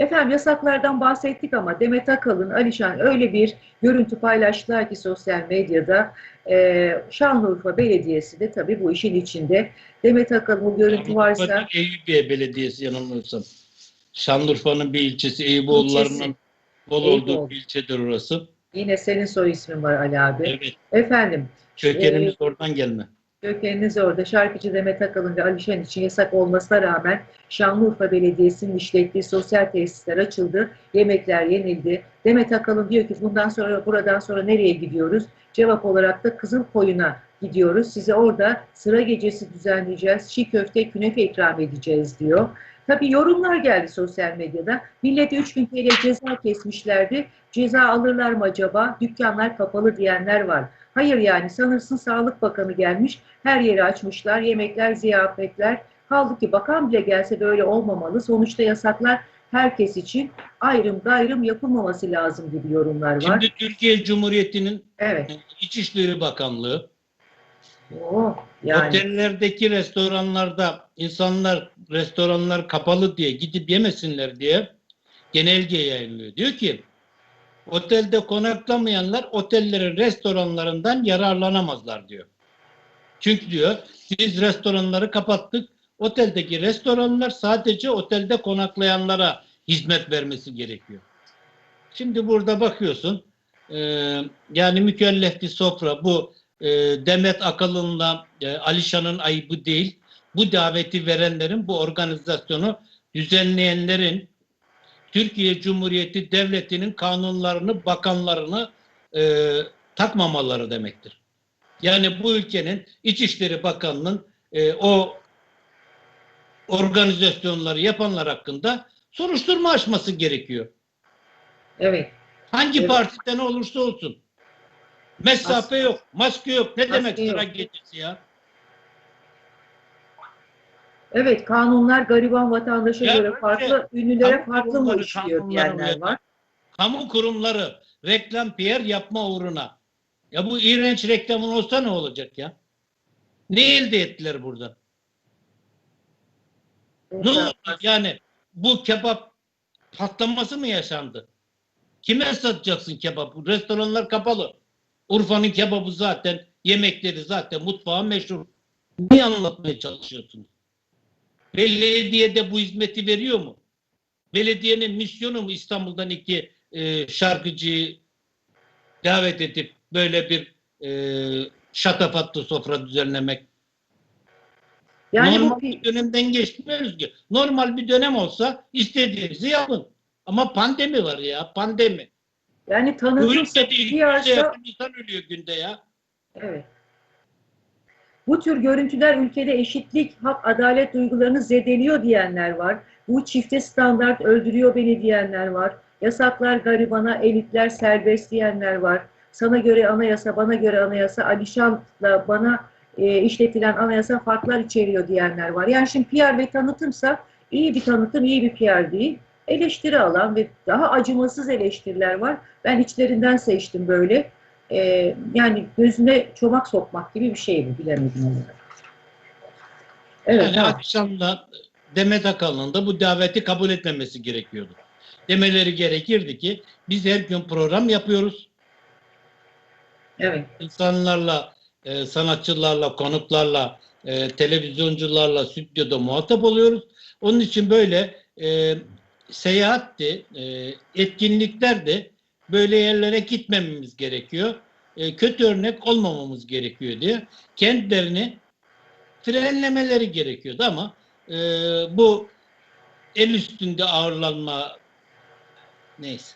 Efendim yasaklardan bahsettik ama Demet Akalın, Alişan öyle bir görüntü paylaştılar ki sosyal medyada. Ee, Şanlıurfa Belediyesi de tabii bu işin içinde. Demet Akalın bu görüntü varsa Eyüpiye Belediyesi yanılmıyorsam. Şanlıurfa'nın bir ilçesi Eyüboğulları'nın bol olduğu Eyüboğlu. bir ilçedir orası. yine senin soy ismin var Ali abi. Evet. Efendim Kökenimiz Ee, oradan gelme. Kökeniniz orada. Şarkıcı Demet Akalın ve Alişan için yasak olmasına rağmen Şanlıurfa Belediyesi'nin işlettiği sosyal tesisler açıldı. Yemekler yenildi. Demet Akalın diyor ki bundan sonra buradan sonra nereye gidiyoruz? Cevap olarak da Kızılkoyun'a gidiyoruz. Size orada sıra gecesi düzenleyeceğiz. Çiğ köfte, künefe ikram edeceğiz diyor. Tabii yorumlar geldi sosyal medyada. Millete 3000 TL ceza kesmişlerdi. Ceza alırlar mı acaba? Dükkanlar kapalı diyenler var. Hayır yani sanırsın Sağlık Bakanı gelmiş. Her yeri açmışlar. Yemekler, ziyafetler. Kaldı ki bakan bile gelse de öyle olmamalı. Sonuçta yasaklar herkes için ayrım gayrım yapılmaması lazım gibi yorumlar var. Şimdi Türkiye Cumhuriyeti'nin evet. İçişleri Bakanlığı Oo, yani otellerdeki restoranlarda insanlar restoranlar kapalı diye gidip yemesinler diye genelge yayınlıyor. Diyor ki otelde konaklamayanlar otellerin restoranlarından yararlanamazlar diyor. Çünkü diyor biz restoranları kapattık. Oteldeki restoranlar sadece otelde konaklayanlara hizmet vermesi gerekiyor. Şimdi burada bakıyorsun e, yani mükellef bir sofra bu e, Demet Akalın'la e, Alişan'ın ayıbı değil. Bu daveti verenlerin, bu organizasyonu düzenleyenlerin Türkiye Cumhuriyeti Devleti'nin kanunlarını, bakanlarını e, takmamaları demektir. Yani bu ülkenin İçişleri Bakanı'nın e, o organizasyonları yapanlar hakkında soruşturma açması gerekiyor. evet. Hangi Evet. partiden olursa olsun. Mesafe yok, maske yok. Ne Maske demek sıra yok. gecesi ya? Evet kanunlar gariban vatandaşa Ya göre farklı, ünlülere farklı mı işliyor diyenler var. Kamu kurumları reklam PR yapma uğruna. Ya bu iğrenç reklamın olsa ne olacak ya? Ne elde ettiler burada? Ne oldu? Yani bu kebap patlaması mı yaşandı? Kime satacaksın kebabı? Restoranlar kapalı. Urfa'nın kebabı zaten, yemekleri zaten mutfağı meşhur. Ne anlatmaya çalışıyorsunuz? Belediye de bu hizmeti veriyor mu? Belediyenin misyonu mu İstanbul'dan iki e, şarkıcıyı davet edip böyle bir e, şatafatlı sofra düzenlemek? Yani Normal bu bir dönemden geçmiyoruz ki. Normal bir dönem olsa istediğinizi yapın. Ama pandemi var ya, pandemi. yani tanıtım ülkede 200'e PR'sa yakın insan ölüyor günde ya. Evet. Bu tür görüntüler ülkede eşitlik, hak, adalet duygularını zedeliyor diyenler var. Bu çifte standart öldürüyor beni diyenler var. Yasaklar garibana, elitler serbest diyenler var. Sana göre anayasa, bana göre anayasa, Alişan'la bana e, işletilen anayasa farklar içeriyor diyenler var. Yani şimdi PR ve tanıtımsa iyi bir tanıtım, iyi bir PR değil. Eleştiri alan ve daha acımasız eleştiriler var. Ben içlerinden seçtim böyle. Ee, yani gözüne çomak sokmak gibi bir şey bu bilemedim onu. Evet, yani tamam. akşamda Demet Akalın'ın da bu daveti kabul etmemesi gerekiyordu. Demeleri gerekirdi ki biz her gün program yapıyoruz. evet, İnsanlarla, e, sanatçılarla, konuklarla, e, televizyoncularla stüdyoda muhatap oluyoruz. Onun için böyle e, seyahatti, e, etkinlikler de böyle yerlere gitmememiz gerekiyor. E, kötü örnek olmamamız gerekiyor diye kendilerini frenlemeleri gerekiyordu ama e, bu el üstünde ağırlanma neyse.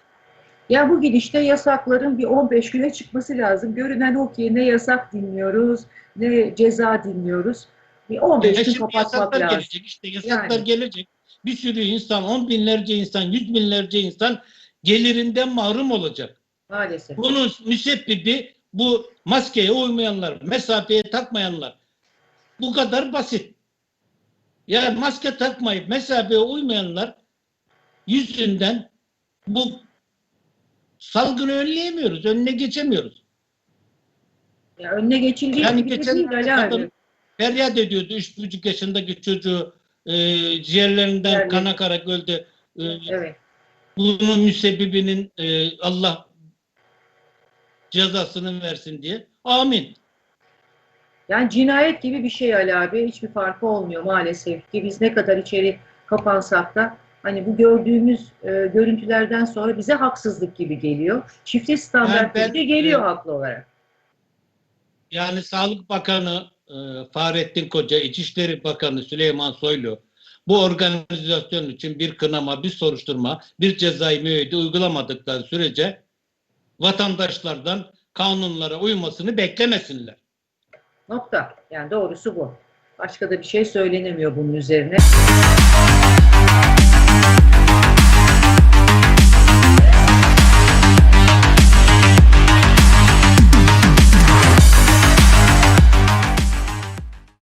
Ya bu gidişte yasakların bir 15 güne çıkması lazım. Görünen o ki ne yasak dinliyoruz, ne ceza dinliyoruz. Bir 15 E gün kapatmak lazım. gelecek işte yasaklar Yani. gelecek. Bir sürü insan, on binlerce insan, yüz binlerce insan gelirinden mahrum olacak. Maalesef. Bunun müsebbibi bu maskeye uymayanlar, mesafeye takmayanlar. Bu kadar basit. Ya maske takmayıp mesafeye uymayanlar yüzünden bu salgını önleyemiyoruz, önüne geçemiyoruz. Ya önüne geçildiği Yani geçen değil Ali feryat ediyordu. Üç buçuk yaşındaki çocuğu e, ciğerlerinden Yani. kan akarak öldü. E, Evet. Bunun müsebbibinin e, Allah cezasını versin diye. Amin. Yani cinayet gibi bir şey Ali abi. Hiçbir farkı olmuyor maalesef ki. Biz ne kadar içeri kapansak da hani bu gördüğümüz e, görüntülerden sonra bize haksızlık gibi geliyor. Çifte standart Yani ben- geliyor e, haklı olarak. Yani Sağlık Bakanı e, Fahrettin Koca, İçişleri Bakanı Süleyman Soylu bu organizasyon için bir kınama, bir soruşturma, bir cezai müeyyide uygulamadıkları sürece vatandaşlardan kanunlara uymasını beklemesinler. Nokta. Yani doğrusu bu. Başka da bir şey söylenemiyor bunun üzerine.